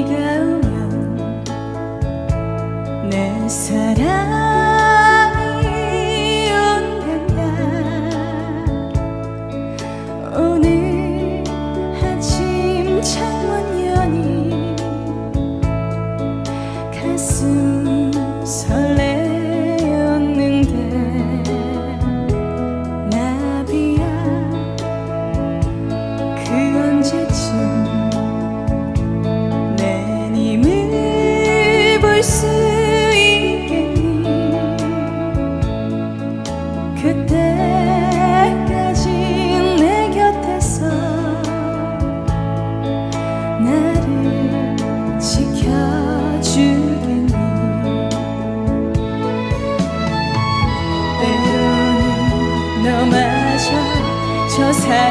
비가 오면 내 사랑이 온단다. 오늘 아침 창문 연이 가슴 설레었는데 나비야 그 언제쯤 볼 수 있겠니? 그때까지 내 곁에서 나를 지켜주겠니? 때로는 너마저 저 사랑